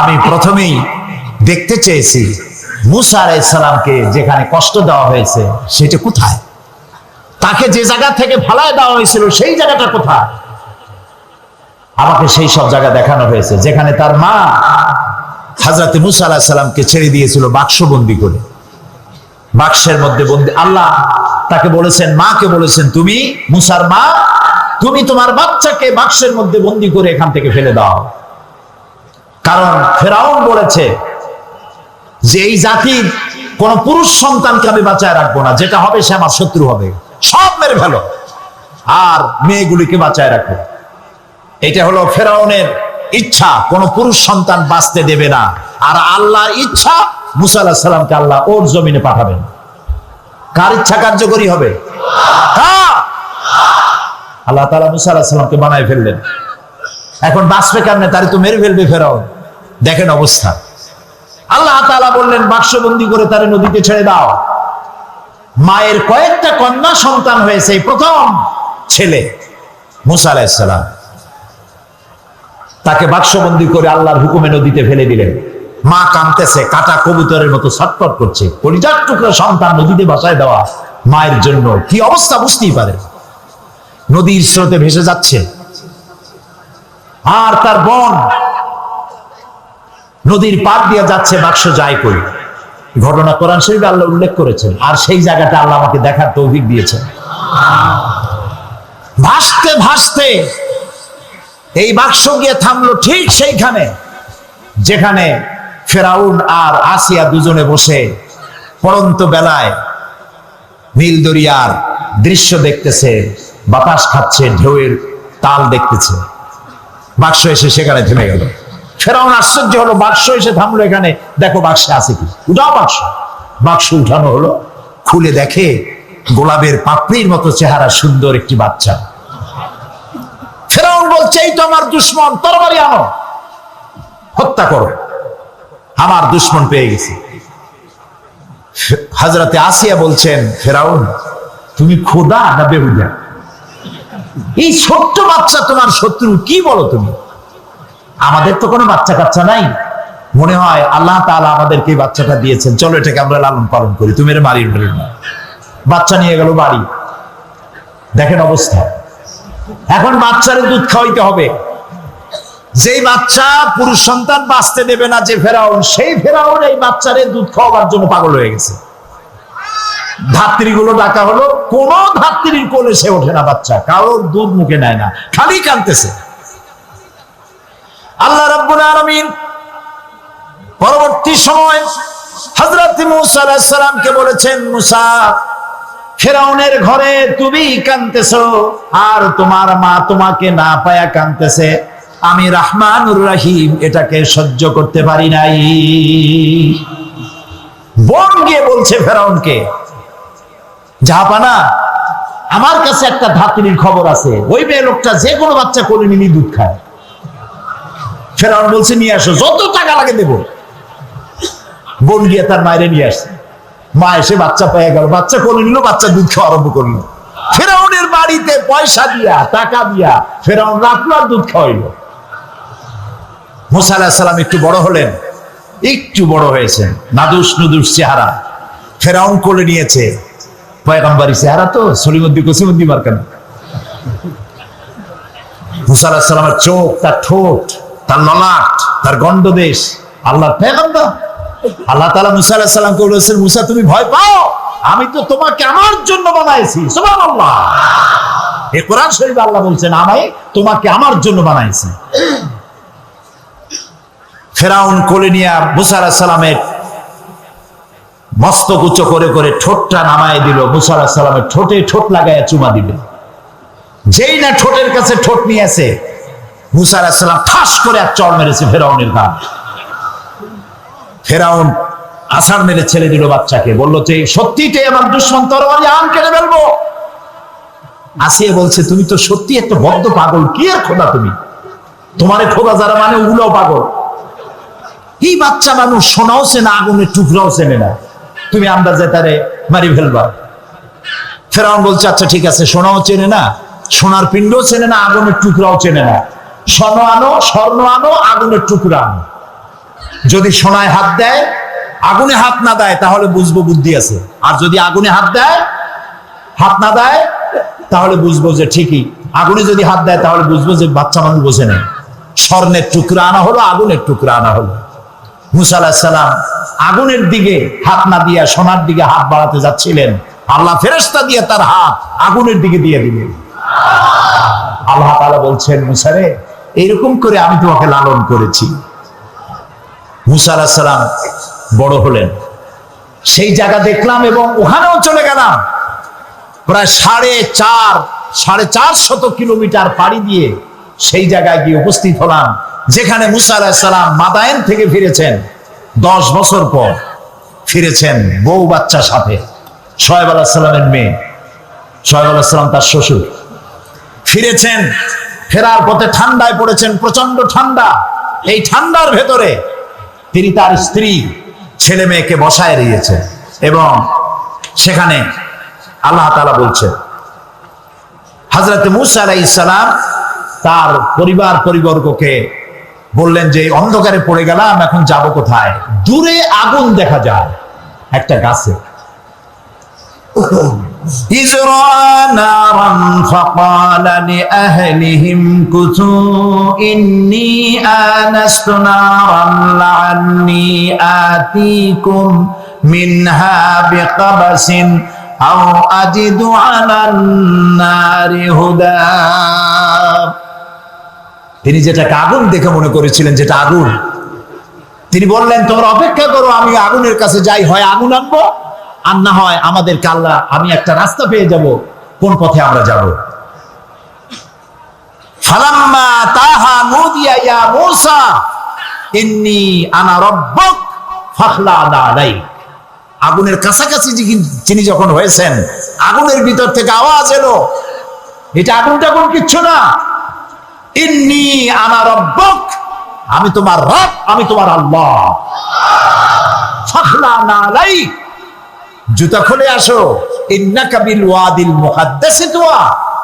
আমি প্রথমেই দেখতে চেয়েছি মুসা আলাইসালামকে যেখানে কষ্ট দেওয়া হয়েছে, সেটা কোথায়? তাকে যে জায়গা থেকে ফালায় দেওয়া হয়েছিল, সেই জায়গাটা কোথায়? আমাকে সেই সব জায়গা দেখানো হয়েছে, যেখানে তার মা হাজরাতে মুসা আলাহিসাল্লামকে ছেড়ে দিয়েছিল বাক্সবন্দি করে। বাক্সের মধ্যে বন্দি, আল্লাহ তাকে বলেছেন, মাকে বলেছেন, তুমি মুসার মা, তুমি তোমার বাচ্চাকে বাক্সের মধ্যে বন্দি করে এখান থেকে ফেলে দাও। কারণ ফেরাউন বলেছে যে এই জাতির কোন পুরুষ সন্তানকে আমি বাঁচায় রাখব না, যেটা হবে সে আমার শত্রু হবে। সব মেরে ফেলো, আর মেয়েগুলিকে বাঁচায় রাখো। এটা হলো ফেরাউনের ইচ্ছা, কোন পুরুষ সন্তান বাঁচতে দেবে না। আর আল্লাহর ইচ্ছা, মুসা আল্লাহ সাল্লামকে আল্লাহ ওর জমিনে পাঠাবেন। কার ইচ্ছা কার্যকরী হবে? আল্লাহ তালা মুসা আল্লাহ সাল্লামকে বানায় ফেললেন। এখন বাঁচবে কেমনে? তারে তো মেরে ফেলবে ফেরাও দেখেন অবস্থা। আল্লাহ তালা বললেন, বাক্সবন্দি করে তারে নদীতে ছেড়ে দাও। মায়ের কয়েকটা কন্যা সন্তান হয়েছে প্রথম ছেলে মুসা আলাইসালাম তাকে বাক্সবন্দি করে আল্লাহর হুকুমে নদীতে ফেলে দিলেন। মা কাঁদতেছে, কাটা কবুতরের মতো ছটফট করছে। পরিজার টুকরো সন্তান নদীতে ভাসায় দেওয়া মায়ের জন্য। কি অবস্থা বুঝতেই পারে। নদীর স্রোতে ভেসে যাচ্ছে। আর তার বোন নদীর পার দিয়ে যাচ্ছে বাক্স যায় কই। ঘটনা কোরআন শরীফে আল্লাহ উল্লেখ করেছেন, আর সেই জায়গাটা আল্লাহ আমাকে দেখার তৌফিক দিয়েছেন। ভাসতে ভাসতে এই বাক্স গিয়ে থামলো ঠিক সেইখানে, যেখানে ফেরাউন আর আসিয়া দুজনে বসে পরন্ত বেলায় নীল দরিয়ার দৃশ্য দেখতেছে, বাতাস খাচ্ছে, ঢেউয়ের তাল দেখতেছে। বাক্স এসে সেখানে থেমে গেল। ফেরাউন আশ্চর্য হলো, বাক্স এসে থামলো এখানে। দেখো বাক্সে আছে কি? উঠাও বাক্স। বাক্স উঠানো হলো, খুলে দেখে গোলাপের পাপড়ির মতো চেহারা, সুন্দর একটি বাচ্চা। ফেরাউন বলছে, এই তো আমার দুশ্মন, তরবারি আনো, হত্যা করো। আমার দুশ্মন পেয়ে গেছি। হাজরাতে আসিয়া বলছেন, ফেরাউন, তুমি খোদা না বেহুদা? এই ছোট্ট বাচ্চা তোমার শত্রু, কি বলো তুমি? আমাদের তো কোনো বাচ্চা কাচ্চা নাই। মনে হয় আল্লাহ তাআলা আমাদেরকে বাচ্চাটা দিয়েছেন। চলো এটাকে আমরা লালন পালন করি। তুমি এর মারির মেরে না বাচ্চা নিয়ে গেল বাড়ি। দেখেন অবস্থা। এখন বাচ্চারে দুধ খাওয়াইতে হবে। যেই বাচ্চা পুরুষ সন্তান বাঁচতে দেবে না যে ফেরাউন, সেই ফেরাউন এই বাচ্চারে দুধ খাওয়াবার জন্য পাগল হয়ে গেছে। ধাত্রীগুলো ডাকা হলো, কোন ধাত্রীর কোলে সে ওঠে না বাচ্চা। কারোর দুধ মুখে নেয় না। খালি কানতেছে আল্লাহ রাব্বুল আলামিন পরবর্তী সময় হযরত মুসা আলাইহিস সালামকে বলেছেন, মুসা, ফেরাউনের ঘরে তুমি কানতেছো আর তোমার মা তোমাকে না পায়া কানতেছে আমি রাহমানুর রাহিম, এটাকে সহ্য করতে পারি নাই। বোন গিয়ে বলছে ফেরাউনকে জাহাপানা আমার কাছে একটা ধাত্রীর খবর আছে। ওই মেয়ে লোকটা যে কোনো বাচ্চা কোলে নিলি দুধ খায় ফেরাউন বলছে, নিয়ে আসো, যত টাকা লাগে দেব। বোন গিয়ে তার মায়েরে নিয়ে আসছে। মা এসে বাচ্চা পেয়ে গেল, বাচ্চা কোলে নিল, বাচ্চা দুধ খাওয়া আরম্ভ করল ফেরাউনের বাড়িতে পয়সা দিয়া, টাকা দিয়া ফেরাউন আর দুধ খাওয়াইলো। মুসা আলাহিসাল্লাম সালাম একটু বড় হলেন, একটু বড় হয়েছেন, নাদুস নুদুস চেহারা। ফেরাউন কোলে নিয়েছে, পয়গম্বরী চেহারা তো সলিমদ্দি কসিমদ্দি মার্কান মুসা আলাহিসাল্লামের সালামের চোখ তার ঠোঁট তার ললাট, তার গন্ডদেশ আল্লাহ আল্লাহ তালা মুসা বলেছেন, মুসা, তুমি ভয় পাও? আমি তো তোমাকে আমার জন্য বানাইছি। কোরআন শরীফে আল্লাহ বলছেন আমায় তোমাকে আমার জন্য ফেরাউন কোলে মুসা আলাহ সালামের মস্তক করে করে ঠোঁটটা নামায় দিল। মুসা আলাহ সালামের ঠোঁটে ঠোঁট লাগাইয়া চুমা দিবে যেই না ঠোঁটের কাছে ঠোঁট নিয়েছে মুসা আলাহ সালাম ঠাস করে এক চড় মেরেছে ফেরাউনের গান ফেরাউন আষাঢ় মেরে ছেড়ে দিল বাচ্চাকে। বলল যে সত্যিটাই আমার দুশ্মন তরবারি আম কেটে ফেলব? আসিয়ে বলছে, তুমি তো সত্যি একটা বদ্ধ পাগল, কি আর খোদা তুমি? তোমারে খোদা যারা মানে ওগুলোও পাগল। এই বাচ্চা মানুষ সোনাও চেনে আগুনের টুকরাও চেনে না। তুমি আন্দাজে তারে মারি ফেলবা। ফেরাউন বলছে আচ্ছা ঠিক আছে, সোনাও চেনে না, সোনার পিণ্ডও চেনে না, আগুনের টুকরাও চেনে না। স্বর্ণ আনো স্বর্ণ আনো, আগুনের টুকরা আনো। যদি সোনায় হাত দেয়, আগুনে হাত না দেয়, তাহলে বুঝব বুদ্ধি আছে। আর যদি আগুনে হাত দেয়, হাত না দেয়, তাহলে বুঝব যে ঠিকই। আগুনে যদি হাত দেয়, তাহলে বুঝব যে বাচ্চা মানুষ বোঝে নেই স্বর্ণের টুকরা আনা হলো, আগুনের টুকরা আনা হলো। মুসা আলাহিসাল্লাম আগুনের দিকে হাত না দিয়ে সোনার দিকে হাত বাড়াতে যাচ্ছিলেন। আল্লাহ ফেরেস্তা দিয়ে তার হাত আগুনের দিকে দিয়ে দিলেন। আল্লাহ তাআলা বলছেন মুসারে এইরকম করে আমি তোমাকে লালন করেছি। মুসা আলাহিসাল্লাম বড় হলেন। সেই জায়গা দেখলাম এবং ওখানেও চলে গেলাম। প্রায় সাড়ে চার সাড়ে চার শত কিলোমিটার পাড়ি দিয়ে সেই জায়গায় গিয়ে উপস্থিত হলাম, যেখানে মুসা আলাহিসাল্লাম মাদায়েন থেকে ফিরেছেন। দশ বছর পর ফিরেছেন বউ বাচ্চা সাথে। সোহেব আলাহিসাল্লামের মেয়ে। সোহেব আলাহিসাল্লাম তার শ্বশুর। ফিরেছেন ফেরার পথে ঠান্ডায় পড়েছেন প্রচণ্ড ঠান্ডা। এই ঠান্ডার ভেতরে তিনি তার স্ত্রী, ছেলে মেয়েকে বসায় দিয়েছেন এবং সেখানে আল্লাহ তাআলা বলছেন হজরত মুসা আলাই ইসালাম তার পরিবার পরিবর্গকে বললেন যে অন্ধকারে পড়ে গেলাম, এখন যাব কোথায়? দূরে আগুন দেখা যায়, একটা গাছে। إذ رأى نارا فقال لأهلهم كثوا إني آنست نارا لعلي آتيكم منها بقبس أو أجد على النار هدى তিনি যেটাকে আগুন দেখে মনে করেছিলেন যেটা আগুন তিনি বললেন তোমরা অপেক্ষা করো আমি আগুনের কাছে যাই হয় আগুন আনবো আর না হয় আমাদের কাল্লা, আমি একটা রাস্তা পেয়ে যাব, কোন পথে আমরা যাব? ফালাম্মা তাহা নুদিয়া ইয়া মূসা, ইন্নী আনা রাব্বুক ফাখলা আলাই। আগুনের কাছাকাছি যিনি- যখন হয়েছেন, আগুনের ভিতর থেকে আওয়াজ এলো। এটা আগুন টাগুন কিচ্ছু না। ইন্নি আনা রব্বক, আমি তোমার রব, আমি তোমার আল্লাহ। ফাখলা নালাই জুতা খুলে আসো। ইন্নাকা বিল ওয়াদিল মুকাদ্দাসি তুয়া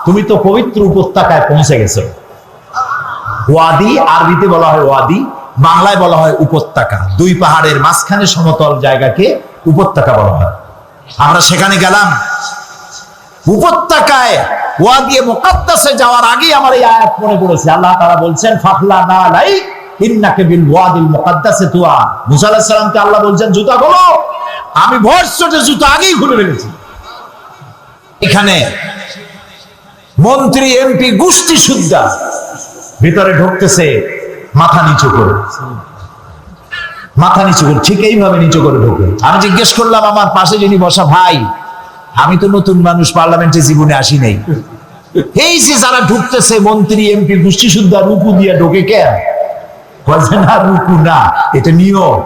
তুমি তো পবিত্র উপত্যকায় পৌঁছে গেছো। ওয়াদি, আরবিতে বলা হয় ওয়াদি, বাংলায় বলা হয় উপত্যকা। দুই পাহাড়ের মাঝখানে সমতল জায়গাকে উপত্যকা বলা হয়। আমরা সেখানে গেলাম। উপত্যকায় ওয়াদিয়ে মুকাদ্দাসে যাওয়ার আগে আমার এই আয়াত মনে পড়েছে। আল্লাহ তাআলা বলছেন, ফাখলা না লাই ইন্নাকে ওয়াদিল মুকাদ্দাসে মুসা আলাইহিস সালামকে আল্লাহ বলছেন, জুতা খোলো। আমি ভর চটে জুতা আগেই খুলে ফেলেছি। এখানে মন্ত্রী, এমপি, গোষ্ঠী সুদ্ধা ভিতরে ঢুকতেছে, মাথা নিচু করে। মাথা নিচু করে, ঠিক এইভাবে নিচু করে ঢোকে। আমি জিজ্ঞেস করলাম, আমার পাশে যিনি বসা ভাই, আমি তো নতুন মানুষ, পার্লামেন্টে জীবনে আসি নাই। এই যে যারা ঢুকতেছে, মন্ত্রী, এমপি, গোষ্ঠী সুদ্ধা রুকু দিয়া ঢোকে কেন? বলছে না, রুকু না, এটা নিয়ম।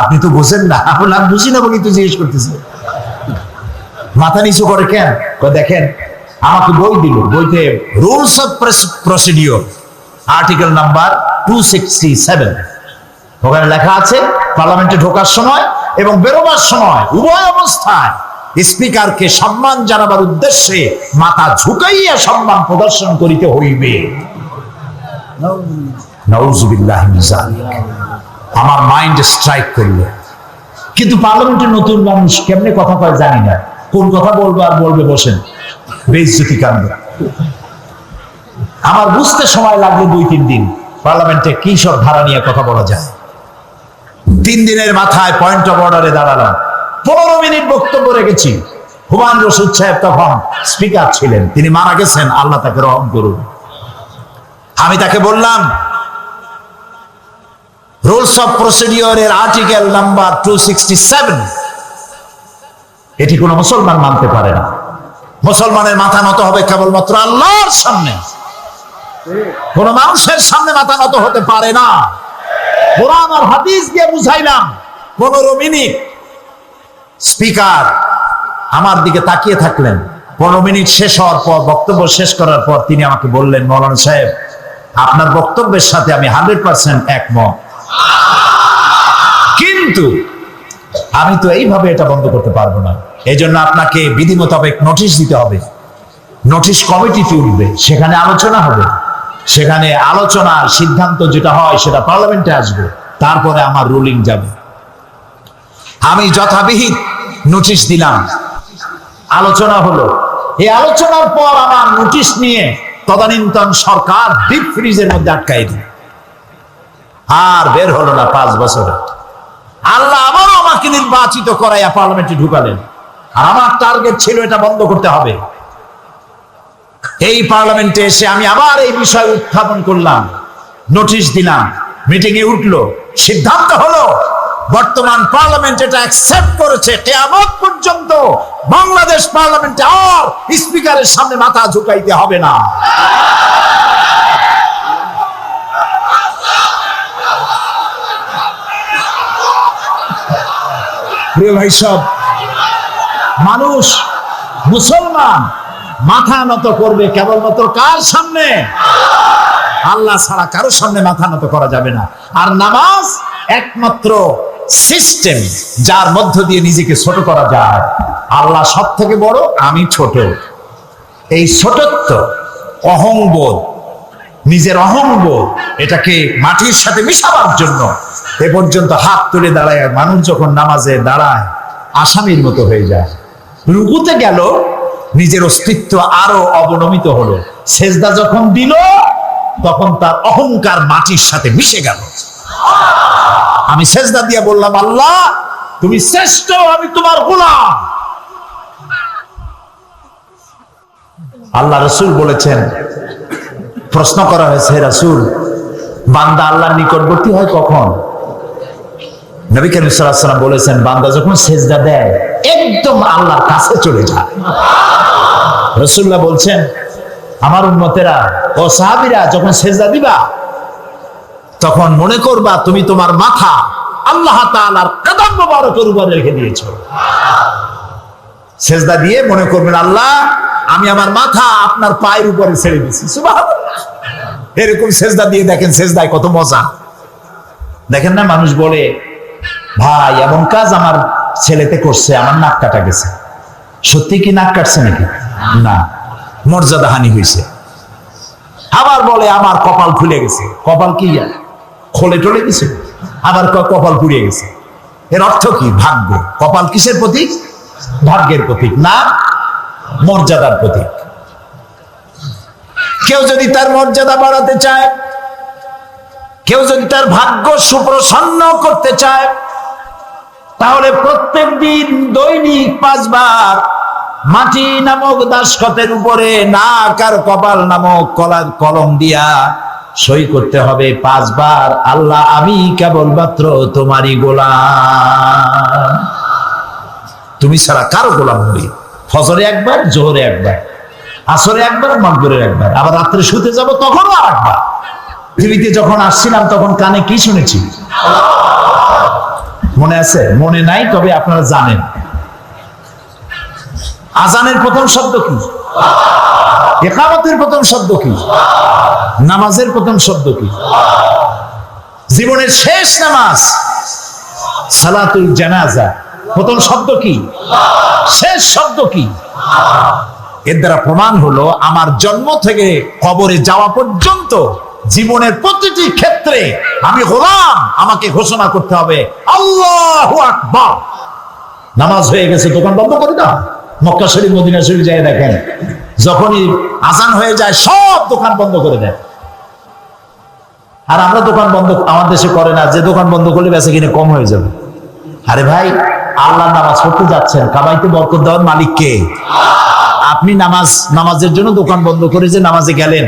আপনি তো বোঝেন না, আমি বুঝি না বলি তো জিজ্ঞেস করতেছে। মাথা নিচু করে কেন? দেখেন, আমাকে বই দিল, বইতে rules of procedure article number two sixty seven ওখানে লেখা আছে পার্লামেন্টে ঢোকার সময় এবং বেরোবার সময়, উভয় অবস্থায় স্পিকারকে সম্মান জানাবার উদ্দেশ্যে মাথা ঝুঁকাইয়া সম্মান প্রদর্শন করিতে হইবে। নাউজুবিল্লাহ যালিক। আমার মাইন্ড স্ট্রাইক করল। কিন্তু পার্লামেন্টের নতুন মানুষ কেমনে কথা কয় জানি না। কোন কথা বলব আর বলবে বসেন। বেইজ্জতি কাণ্ড। আমার বুঝতে সময় লাগল দুই, তিন দিন। পার্লামেন্টে কি সব ধারা নিয়ে কথা বলা যায়। তিন দিনের মাথায় পয়েন্ট অফ অর্ডারে দাঁড়ালাম। পনেরো মিনিট বক্তব্য রেখেছি। হুমায়ুন রশিদ সাহেব তখন স্পিকার ছিলেন। তিনি মারা গেছেন। আল্লাহ তাকে রহম করুন। আমি তাকে বললাম রুলস অফ প্রসিডিওরের আর্টিকেল নাম্বার টু এটি কোনো মুসলমান মানতে পারে না। মুসলমানের মাথা নত হবে কেবলমাত্র আল্লাহর সামনে। কোন মানুষের সামনে মাথা নত হতে পারে না। কোরআন আর হাদিস দিয়ে বুঝাইলাম, পনেরো মিনিট। স্পিকার, আমার দিকে তাকিয়ে থাকলেন। পনেরো মিনিট শেষ হওয়ার পর, বক্তব্য শেষ করার পর তিনি আমাকে বললেন, মৌলানা সাহেব, আপনার বক্তব্যের সাথে আমি হান্ড্রেড পার্সেন্ট একমত। কিন্তু আমি তো এইভাবে এটা বন্ধ করতে পারব না। এই জন্য আপনাকে বিধি মোতাবেক নোটিশ দিতে হবে। নোটিশ কমিটি উঠবে। সেখানে আলোচনা হবে। সেখানে আলোচনার সিদ্ধান্ত যেটা হয় সেটা পার্লামেন্টে আসবে। তারপরে আমার রুলিং যাবে। আমি যথাবিহিত নোটিশ দিলাম। আলোচনা হলো। এই আলোচনার পর আমার নোটিশ নিয়ে তদানীন্তন সরকার ডিপ ফ্রিজের মধ্যে আটকাই দিল। আর বের হলো না পাঁচ বছরে। আল্লাহ আবারও আমাকে নির্বাচিত করাইয়া পার্লামেন্টে ঢুকালেন। আর আমার টার্গেট ছিল এটা বন্ধ করতে হবে। এই পার্লামেন্টে এসে আমি আবার এই বিষয় উত্থাপন করলাম। নোটিশ দিলাম। মিটিং এ উঠল। সিদ্ধান্ত হলো, বর্তমান পার্লামেন্ট এটা অ্যাকসেপ্ট করেছে। কেয়ামত পর্যন্ত বাংলাদেশ পার্লামেন্টে আর স্পিকারের সামনে মাথা ঝুঁকাইতে হবে না। প্রিয় ভাই সব। মানুষ, মুসলমান, মাথা নত করবে কেবলমাত্র কার সামনে? আল্লাহ ছাড়া কারোর সামনে মাথা নত করা যাবে না। আর নামাজ একমাত্র সিস্টেম যার মধ্য দিয়ে নিজেকে ছোট করা যায়। আল্লাহ সব থেকে বড়, আমি ছোট। এই ছোটত্ব, অহংবোধ, নিজের অহংবোধ, এটাকে মাটির সাথে মিশাবার জন্য এ পর্যন্ত হাত তুলে দাঁড়ায় মানুষ যখন নামাজে দাঁড়ায়, আসামির মতো হয়ে যায়। রুকুতে গেল, নিজের অস্তিত্ব আরও অবনমিত হলো। সেজদা যখন দিল, তখন তার অহংকার মাটির সাথে মিশে গেল। আমি সেজদা দিয়ে বললাম, আল্লাহ, তুমি শ্রেষ্ঠ, আমি তোমার গোলাম। আল্লাহ রসুল বলেছেন, প্রশ্ন করা হয়েছে রাসূল, বান্দা আল্লাহর নিকটবর্তী হয় কখন? নবী ওয়াসাল্লাম বলেছেন, বান্দা যখন সেজদা দেয়, একদম কাছে চলে যায়। রসুল্লাহ বলছেন, আমার উন্মতেরা ও সাহাবীরা, যখন সেজদা দিবা, তখন মনে করবা তুমি তোমার মাথা আল্লাহ মোবারকের রেখে সেজদা দিয়ে মনে করবেন, আল্লাহ, আমি আমার মাথা আপনার পায়ের উপরে ছেড়ে দিছি এরকম সেজদা দিয়ে দেখেন, সেজদায় কত মজা। দেখেন না, মানুষ বলে ভাই, এমন কাজ আমার ছেলেতে করছে, আমার নাক কাটা গেছে। সত্যি কি নাক কাটছে নাকি? না মর্যাদা হানি হয়েছে আবার বলে, আমার কপাল খুলে গেছে। কপাল কি খোলে টলে গেছে আবার কপাল পুড়িয়ে গেছে। এর অর্থ কি? ভাগ্য। কপাল কিসের প্রতীক? ভাগ্যের প্রতীক। না, মর্যাদার প্রতীক। কেউ যদি তার মর্যাদা বাড়াতে চায়, কেউ যদি তার ভাগ্য সুপ্রসন্ন করতে চায় তাহলে প্রত্যেক দিন দৈনিক পাঁচবার মাটি নামক দাসখতের উপরে নাক আর কপাল নামক কলার কলম দিয়া সই করতে হবে পাঁচবার। আল্লাহ, আমি কেবলমাত্র তোমারই গোলাম। তুমি ছাড়া কারও গোলাম হই ফজরে একবার, জোহরে একবার, আসরে একবার মাগরে একবার, আবার রাত্রে শুতে যাব তখনও আর একবার পৃথিবীতে যখন আসছিলাম তখন কানে কি শুনেছি? মনে আছে? মনে নাই, তবে আপনারা জানেন। আজানের প্রথম শব্দ কি? একামতের প্রথম শব্দ কি? নামাজের প্রথম শব্দ কি? জীবনের শেষ নামাজ, সালাতুল জানাজা, প্রথম শব্দ কি? শেষ শব্দ কি? এর দ্বারা প্রমাণ হলো, আমার জন্ম থেকে কবরে যাওয়া পর্যন্ত জীবনের প্রতিটি ক্ষেত্রে আমি গোলাম, আমাকে ঘোষণা করতে হবে। আল্লাহ আকবার। নামাজ হয়ে গেছে, দোকান বন্ধ করে দাও। মক্কা শরীফ, মদিনা শরীফ যায় দেখেন। যখনই আজান হয়ে যায়, সব দোকান বন্ধ করে দেয়। আর আমরা দোকান বন্ধ, আমার দেশে করে না, যে দোকান বন্ধ করলে বেঁচে কিনে কম হয়ে যাবে। আরে ভাই, আল্লাহ নামাজ পড়তে যাচ্ছেন, কাবাইতে বরকত দেওয়ার মালিক কে? আপনি নামাজ, নামাজের জন্য দোকান বন্ধ করে যে নামাজে গেলেন।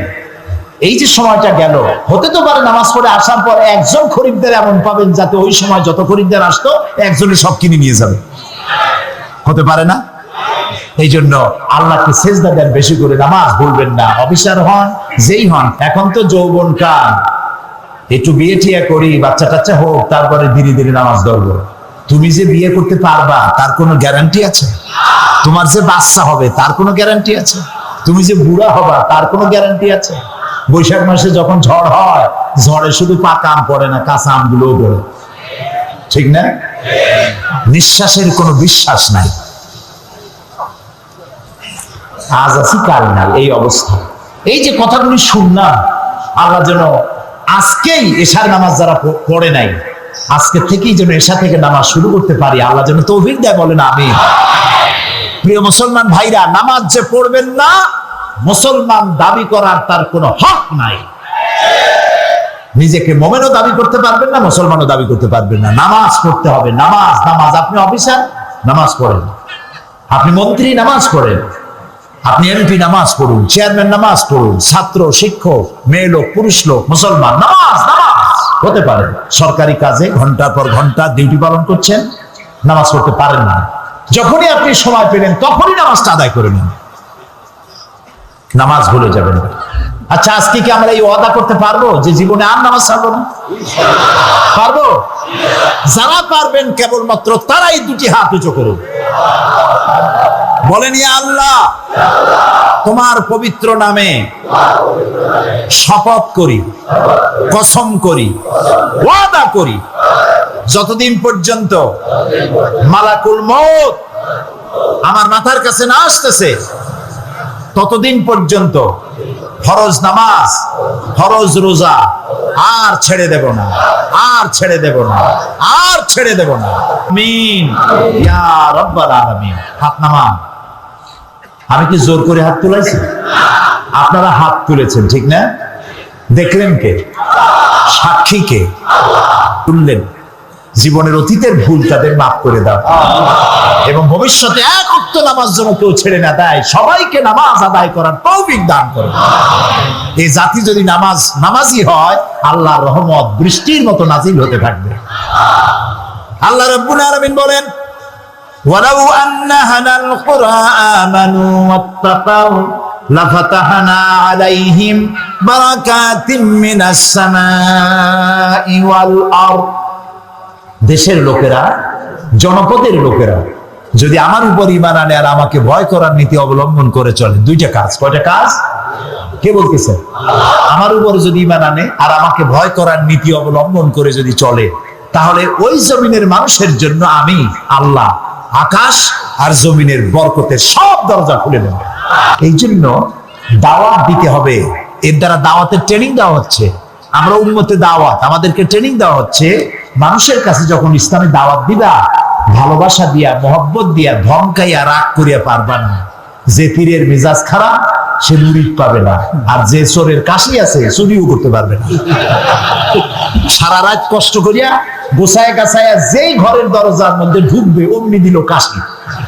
এই যে সময়টা গেল, হতে তো পারে নামাজ পড়ে আসার পর একজন খরিদ্দার এমন পাবেন যাতে ওই সময় যত খরিদ্দার আসতো একজনে সব কিনে নিয়ে যাবে। হতে পারে না? এই জন্য আল্লাহকে সেজদা দেন বেশি করে, নামাজ ভুলবেন না, অফিসার হন, যেই হন, এখন তো যৌবন কাল। একটু বিয়ে টিয়া করি, বাচ্চা টাচ্চা হোক, তারপরে ধীরে ধীরে নামাজ ধরবো। তুমি যে বিয়ে করতে পারবা, তার কোনো গ্যারান্টি আছে? তোমার যে বাচ্চা হবে, তার কোনো গ্যারান্টি আছে? তুমি যে বুড়া হবা, তার কোনো গ্যারান্টি আছে? বৈশাখ মাসে যখন ঝড় হয়, ঝড়ে শুধু পাকা আম পড়ে না, কাঁচা আমগুলোও পড়ে। ঠিক না? নিঃশ্বাসের কোনো বিশ্বাস নাই। আজ আছি কাল নাই এই অবস্থা। এই যে কথাগুলি শুনলাম, আল্লাহ যেন আজকেই এশার নামাজ যারা পড়ে নাই, আজকে থেকেই যেন এসা থেকে নামাজ শুরু করতে পারি। আল্লাহ যেন তৌফিক দেয়, বলেন আমি প্রিয় মুসলমান ভাইরা, নামাজ যে পড়বেন না মুসলমান দাবি করার তার কোনো হক নাই। নিজেকে মোমেনও দাবি করতে পারবেন না, মুসলমানও দাবি করতে পারবেন না। নামাজ পড়তে হবে, নামাজ নামাজ। আপনি অফিসার? নামাজ পড়েন। আপনি মন্ত্রী? নামাজ পড়েন। আপনি এমপি? নামাজ পড়ুন। চেয়ারম্যান? নামাজ পড়ুন। ছাত্র, শিক্ষক, মেয়ে লোক, পুরুষ লোক, মুসলমান, নামাজ নামাজ। হতে পারে। সরকারি কাজে ঘণ্টার পর ঘণ্টা ডিউটি পালন করছেন, নামাজ পড়তে পারেন না। যখনই আপনি সময় পেলেন, তখনই নামাজটা আদায় করে নিন। নামাজ ভুলে যাবেন। আচ্ছা আজকে কি আমরা এই ওয়াদা করতে পারব যে জীবনে আর নামাজ ছাড়বো না? পারব? যারা পারবেন, কেবলমাত্র তারাই দুটি হাত উঁচু করুন। বলেন, ইয়া আল্লাহ, তোমার পবিত্র নামে শপথ করি, কসম করি, ওয়াদা করি, যতদিন পর্যন্ত মালাকুল মৌত আমার মাথার কাছে না আসতেছে ততদিন পর্যন্ত ফরজ নামাজ, ফরজ রোজা আর ছেড়ে দেব না, আর ছেড়ে দেব না, আর ছেড়ে দেব না। মিন ইয়া রব্বাল আলামিন। হাত নামান। আমি কি জোর করে হাত তুলেছি আপনারা হাত তুলেছেন, ঠিক না? দেখলেন কে? সাক্ষী কে? তুললেন। জীবনের অতীতের ভুল তাদের মাফ করে দাও এবং ভবিষ্যতে এক অক্ত নামাজ যেন কেউ ছেড়ে না দেয় সবাইকে নামাজ আদায় করার তৌফিক দান করে এই জাতি যদি নামাজ নামাজি হয় আল্লাহর রহমত বৃষ্টির মতো নাজিল হতে থাকবে আল্লাহ রব্বুল আলামিন বলেন ولو أن أهل القرى آمنوا واتقوا لفتحنا عليهم بركات من السماء والأرض দেশের লোকেরা, জনপদের লোকেরা, যদি আমার উপর ইমান আনে আর আমাকে ভয় করার নীতি অবলম্বন করে চলে, দুইটা কাজ। কয়টা কাজ? কে বলতেছে? আমার উপর যদি ইমান আনে আর আমাকে ভয় করার নীতি অবলম্বন করে যদি চলে, তাহলে ওই জমিনের মানুষের জন্য আমি আল্লাহ, আকাশ আর জমিনের বরকতের সব দরজা খুলে দেব। এই জন্য দাওয়াত দিতে হবে। এর দ্বারা দাওয়াতের ট্রেনিং দেওয়া হচ্ছে। আমরা উন্মতে দাওয়াত, আমাদেরকে ট্রেনিং দেওয়া হচ্ছে মানুষের কাছে যখন ইসলামে দাওয়াত দিবা, ভালোবাসা দিয়া, মহব্বত দিয়া ধমকাইয়া রাগ করিয়া পারবা না। যে পীরের মেজাজ খারাপ, সে মুরিদ পাবে না। আর যে চোরের কাশি আছে, চুরিও করতে পারবে না। সারা রাত কষ্ট করিয়া গোসায় গাছায়া যেই ঘরের দরজার মধ্যে ঢুকবে, অমনি দিল কাশি।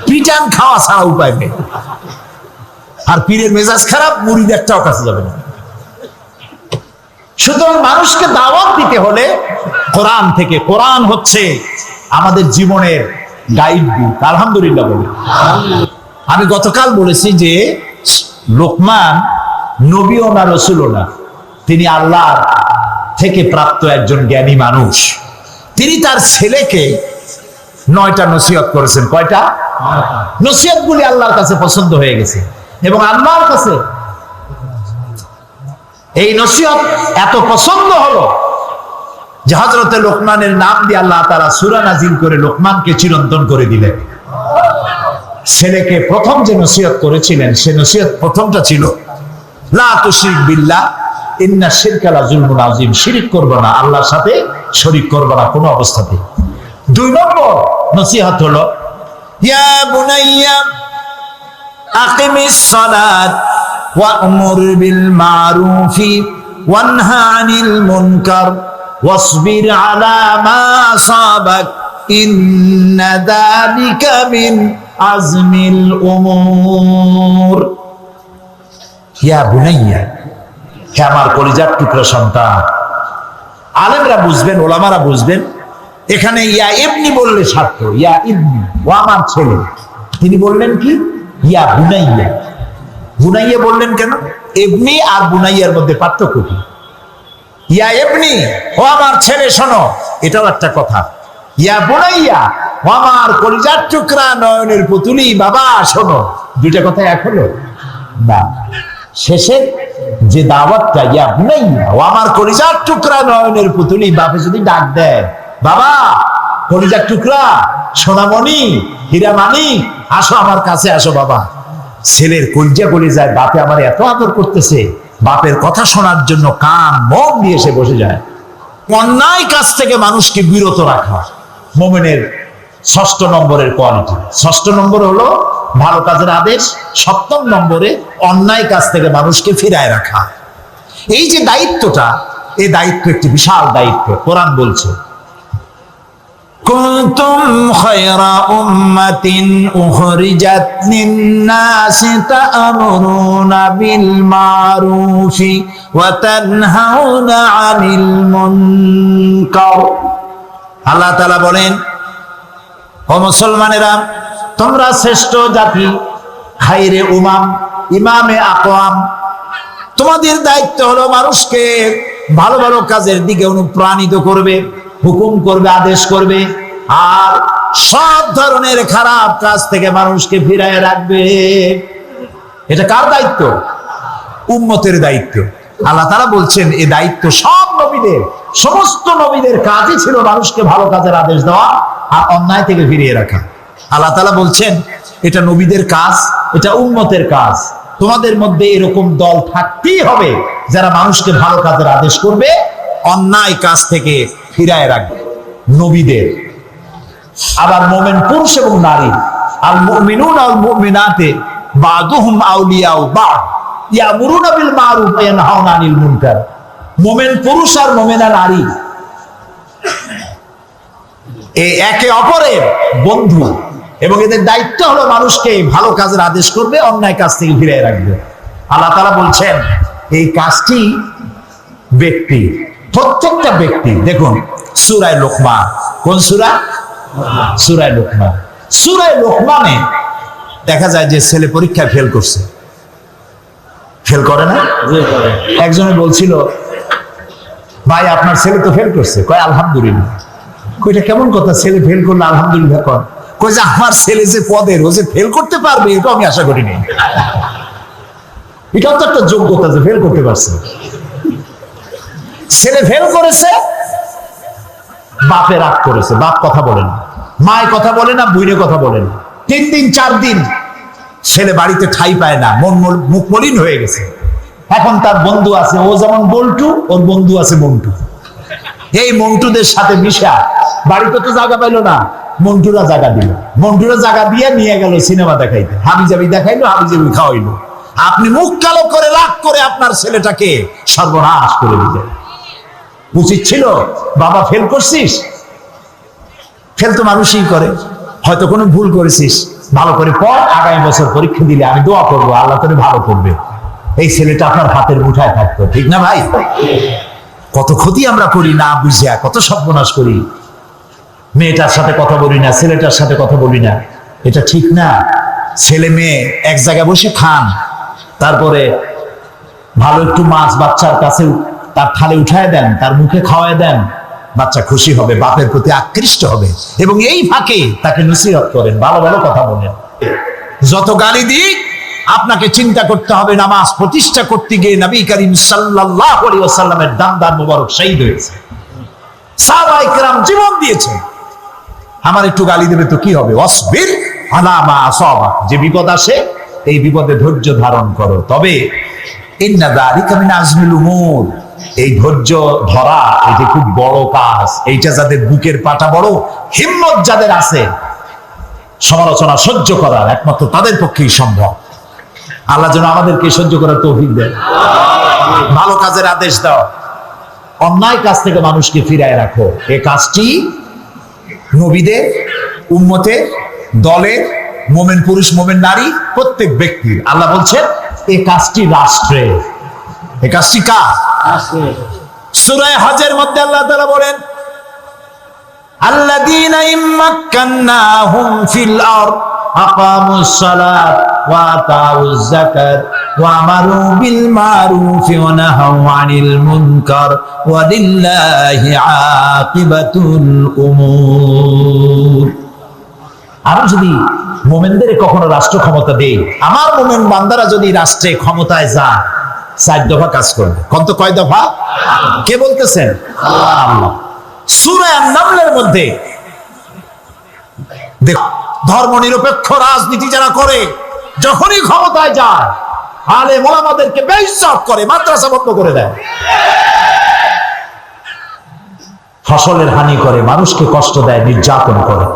পিটান খাওয়া ছাড়া উপায় নেই। আর পীরের মেজাজ খারাপ মুড়িদ একটাও কাছে যাবে না। সুতরাং মানুষকে দাওয়াত দিতে হলে কোরআন থেকে, কোরআন হচ্ছে আমাদের জীবনের গাইড বুক আলহামদুলিল্লাহ বলে। আমি গতকাল বলেছি যে লোকমান নবীও না, রসুলও না। তিনি আল্লাহর থেকে প্রাপ্ত একজন জ্ঞানী মানুষ। তিনি তার ছেলেকে নয়টা নসিহত করেছেন। কয়টা? নসিহত গুলি আল্লাহর কাছে পছন্দ হয়ে গেছে। এবং আল্লাহর কাছে এই নসিহত এত পছন্দ হলো যে হজরতে লোকমানের নাম দিয়ে আল্লাহ তারা সুরা নাজিল করে লোকমানকে চিরন্তন করে দিলেন। ছেলেকে প্রথম যে নসিহত করেছিলেন, সে নসিহত প্রথমটা ছিল বিল্লাহ আল্লাহর ওয়া'মুর বিল মারুফি ওয়ানহা আনিল মুনকার واصبر على ما أصابك إن ذلك من عزم الأمور ইয়া বুনাইয়া হে আমার কলিজার টুকরা সন্তান আলেমরা বুঝবেন ওলামারা বুঝবেন এখানে ইয়া ইবনি বললে সার্থ ইয়া ইবনি ও আমার ছেলে তিনি বললেন কি ইয়া বুনাইয়া বুনাইয়া বললেন কেন? এমনি আর বুনাইয়ার মধ্যে পার্থক্য কি? ইয়া এমনি ও আমার ছেলে, শোনো, এটাও একটা কথা। ইয়া বুনাইয়া, ও আমার কলিজার টুকরা নয়নের পুতুলি, বাবা, শোনো, দুইটা কথা এক হলো? না। শেষের যে দাওয়াতটা, ইয়া বুনাইয়া, ও আমার কলিজার টুকরা নয়নের পুতুলি, বাপে যদি ডাক দেয়, বাবা, কলিজার টুকরা, সোনামণি হীরামানি আসো আমার কাছে, আসো বাবা। ছেলের কলিজা যায়, বাপে আমার এত আদর করতেছে, বাপের কথা শোনার জন্য কান মন দিয়ে সে বসে যায়। অন্যায় কাজ থেকে মানুষকে বিরত রাখা, মোমেনের ষষ্ঠ নম্বরের কোয়ালিটি ষষ্ঠ নম্বর হলো ভালো কাজের আদেশ, সপ্তম নম্বরে অন্যায় কাজ থেকে মানুষকে ফিরায় রাখা। এই যে দায়িত্বটা, এই দায়িত্ব একটি বিশাল দায়িত্ব, কোরআন বলছে كنتم خير أمة أخرجت للناس تأمرون بالمعروف وتنهون عن المنكر আল্লাহ তালা বলেন ও মুসলমানেরা তোমরা শ্রেষ্ঠ জাতি খাইরে উমাম ইমামে আকোয়াম তোমাদের দায়িত্ব হলো মানুষকে ভালো ভালো কাজের দিকে অনুপ্রাণিত করবে হুকুম করবে, আদেশ করবে। আর সব ধরনের খারাপ কাজ থেকে মানুষকে ফিরায় রাখবে। এটা কার দায়িত্ব? উম্মতের দায়িত্ব। আল্লাহ তারা বলছেন, এ দায়িত্ব সব নবীদের, সমস্ত নবীদের কাজই ছিল মানুষকে ভালো কাজের আদেশ দেওয়া আর অন্যায় থেকে ফিরিয়ে রাখা। আল্লাহ তালা বলছেন, এটা নবীদের কাজ, এটা উন্মতের কাজ। তোমাদের মধ্যে এরকম দল থাকতেই হবে যারা মানুষকে ভালো কাজের আদেশ করবে অন্যায় কাজ থেকে ফিরায় রাখবে। নবীদের। আবার মোমেন পুরুষ এবং নারী। আল মুমিনুন আল মুমিনাতে বাদুহুম বিল মারুফ আনিল মুনকার। মোমেন পুরুষ আর মোমেনা নারী। এই একে অপরের বন্ধু এবং এদের দায়িত্ব হলো মানুষকে ভালো কাজের আদেশ করবে, অন্যায় কাজ থেকে ফিরে রাখবে। আল্লাহ তাআলা বলছেন, এই কাজটি ব্যক্তি প্রত্যেকটা ব্যক্তি, দেখুন, সুরায় লোকমা কোন সুরা? সুরায় লোকমা সুরায় লোকমানে দেখা যায় যে ছেলে পরীক্ষায় ফেল করছে। ফেল করে না? একজনে বলছিল, ভাই, আপনার ছেলে তো ফেল করছে। কয়, আলহামদুলিল্লাহ। কইটা কেমন কথা? ছেলে ফেল করলে আলহামদুলিল্লাহ কর। কই যে আমার ছেলে যে পদের ও যে ফেল করতে পারবে, এটা আমি আশা করিনি। এটাও তো একটা যোগ্যতা যে ফেল করতে পারছে। ছেলে ফেল করেছে, বাপে রাগ করেছে, বাপ কথা বলে না, মায় কথা বলে না বুইনে কথা বলে না। তিন দিন, চার দিন ছেলে বাড়িতে ঠাই পায় না, মন মুখ মলিন হয়ে গেছে। এখন তার বন্ধু আছে, ও যেমন বল্টু, ওর বন্ধু আছে মন্টু। এই মন্টুদের সাথে মিশা, বাড়িতে তো জায়গা পাইলো না, মন্টুরা জায়গা দিল। মন্টুরা জায়গা দিয়ে নিয়ে গেল সিনেমা দেখাইতে। হাবি জাবি দেখাইলো হাবি জাবি খাওয়াইলো। আপনি মুখ কালো করে রাগ করে আপনার ছেলেটাকে সর্বনাশ করে দিলেন। উচিত ছিল, বাবা ফেল করছিস? ফেল তো মানুষই করে, হয়তো কোনো ভুল করেছিস। ভালো করে পর আগামী বছর পরীক্ষা দিলে আমি দোয়া করব, আল্লাহ তোরে ভালো করবে। এই ছেলেটা আপনার হাতের মুঠায় থাকতো, ঠিক না ভাই? কত ক্ষতি আমরা করি, না বুঝিয়া কত সর্বনাশ করি। মেয়েটার সাথে কথা বলি না, ছেলেটার সাথে কথা বলি না। এটা ঠিক না। ছেলে মেয়ে এক জায়গায় বসে খান, তারপরে ভালো একটু মাছ বাচ্চার কাছে তার থালে উঠায় দেন, তার মুখে খাওয়ায় দেন, বাচ্চা খুশি হবে, বাপের প্রতি আকৃষ্ট হবে। এবং এই ফাঁকে তাকে নসিহত করেন, ভালো ভালো কথা বলেন। যত গালি দিক, আপনাকে চিন্তা করতে হবে, নামাজ প্রতিষ্ঠা করতে গিয়ে নবী করিম ওয়াসাল্লামের দামদার মুবারক শহীদ হয়েছে। সাহাবায়ে কেরাম জীবন দিয়েছে আমার একটু গালি দেবে তো কি হবে? অসবির আলামা আসাবা। যে বিপদ আসে, এই বিপদে ধৈর্য ধারণ করো। তবে ইন্না যালিকা মিন আজমিল উমুর। এই ধৈর্য ধরা, এটি খুব বড় কাজ। এইটা যাদের বুকের পাটা বড়, হিম্মত যাদের আছে, সমালোচনা সহ্য করার একমাত্র তাদের পক্ষেই সম্ভব। আল্লাহ যেন আমাদেরকে সহ্য করার তৌফিক দেয় ভালো কাজের আদেশ দাও। অন্যায় কাজ থেকে মানুষকে ফিরায় রাখো। এ কাজটি নবীদের, উম্মতের দলে মোমেন পুরুষ, মোমেন নারী, প্রত্যেক ব্যক্তির। আল্লাহ বলছেন এই কাজটি রাষ্ট্রে এই কাজটি কার? সুরায় হজের মধ্যে আল্লাহ তাআলা বলেন الذين إن مكناهم في الأرض أقاموا الصلاة وآتوا الزكاة وأمروا بالمعروف ونهوا عن المنكر ولله عاقبة الأمور আমি যদি মোমেনদের কখনো রাষ্ট্র ক্ষমতা দেই আমার মোমেন বান্দারা যদি রাষ্ট্রে ক্ষমতায় যায় চার দফা কাজ করবে কত? কয় দফা? কে বলতেছেন? সুরায় মধ্যে দেখ ধর্ম নিরপেক্ষ রাজনীতি যারা করে, যখনই ক্ষমতায় যায় আলে মোলামাদেরকে বেইজ্জত করে, মাদ্রাসা বন্ধ করে দেয়। ফসলের হানি করে, মানুষকে কষ্ট দেয়, নির্যাতন করে।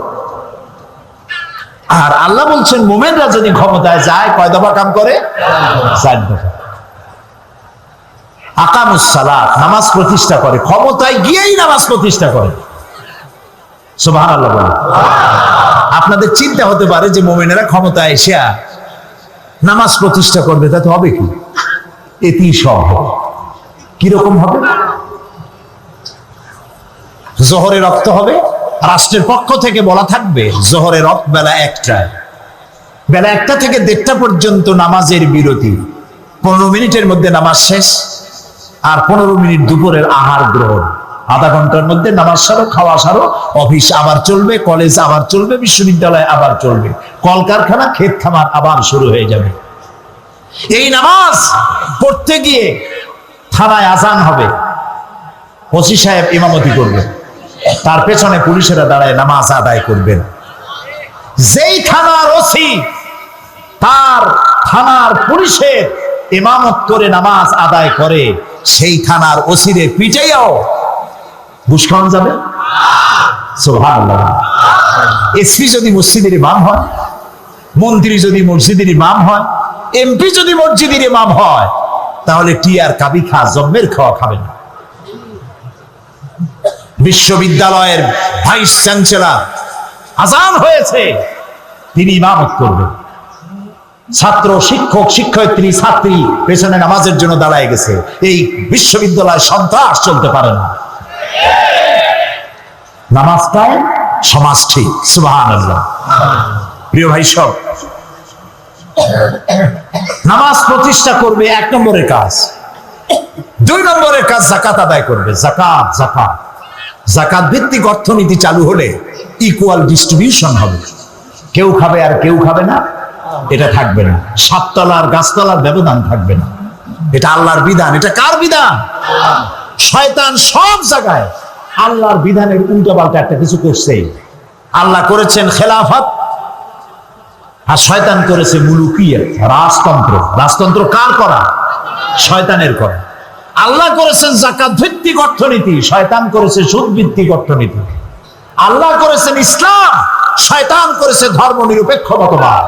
আর আল্লাহ বলছেন, মোমেনরা যদি ক্ষমতায় যায়, কয় দফা কাম করে? চার দফা। নামাজ প্রতিষ্ঠা করে। ক্ষমতায় গিয়েই নামাজ প্রতিষ্ঠা করে। বলে আপনাদের চিন্তা হতে পারে যে মোমেনেরা ক্ষমতায় এসে নামাজ প্রতিষ্ঠা করবে, তাতে হবে কি? এটি সব কীরকম হবে? জোহরে রক্ত হবে, রাষ্ট্রের পক্ষ থেকে বলা থাকবে জোহরে রক্ত বেলা একটায়। বেলা একটা থেকে দেড়টা পর্যন্ত নামাজের বিরতি। পনেরো মিনিটের মধ্যে নামাজ শেষ। আর পনেরো মিনিট দুপুরের আহার গ্রহণ। আধা ঘণ্টার মধ্যে নামাজ সারো, খাওয়া সারো, অফিস আবার চলবে, কলেজ আবার চলবে, বিশ্ববিদ্যালয় আবার চলবে। কলকারখানা, ক্ষেত খামার আবার শুরু হয়ে যাবে। এই নামাজ পড়তে গিয়ে থানায় আজান হবে। ওসি সাহেব ইমামতি করবে। তার পেছনে পুলিশেরা দাঁড়ায় নামাজ আদায় করবেন। যেই থানার ওসি, তার থানার পুলিশের ইমামত করে নামাজ আদায় করে সেই থানার ওসিরে পিটাইয়াও ঘুষ খাওয়ানো যাবে? এসপি যদি মসজিদের ইমাম হয়, মন্ত্রী যদি মসজিদের ইমাম হয়, এমপি যদি মসজিদের ইমাম হয়, তাহলে টিয়ার কাবি খা, জম্মের খাওয়া খাবে না। বিশ্ববিদ্যালয়ের ভাইস চ্যান্সেলর আজান হয়েছে, তিনি ইমামত করবেন। ছাত্র, শিক্ষক, শিক্ষয়িত্রী, ছাত্রী পেছনে নামাজের জন্য দাঁড়ায় গেছে। এই বিশ্ববিদ্যালয় সন্ত্রাস চলতে পারে না। নামাজটায় সমাজ ঠিক। সুবাহান প্রিয় ভাই, সব। নামাজ প্রতিষ্ঠা করবে এক নম্বরের কাজ। দুই নম্বরের কাজ জাকাত আদায় করবে। জাকাত জাকাত জাকাত ভিত্তিক অর্থনীতি চালু হলে ইকুয়াল ডিস্ট্রিবিউশন হবে। কেউ খাবে আর কেউ খাবে না। এটা থাকবে না। সাততলার গাছতলার ব্যবধান থাকবে না। এটা আল্লাহর বিধান। এটা কার বিধান? শয়তান সব জায়গায় আল্লাহর বিধানের উল্টো পাল্টা একটা কিছু করছে। আল্লাহ করেছেন খেলাফত আর শয়তান করেছে মুলুকিয়া, রাজতন্ত্র। রাজতন্ত্র কার করা? শয়তানের করা। আল্লাহ করেছেন জাকাত ভিত্তিক অর্থনীতি, শয়তান করেছে সুদ ভিত্তিক অর্থনীতি। আল্লাহ করেছেন ইসলাম, শয়তান করেছে ধর্ম নিরপেক্ষ মতবাদ।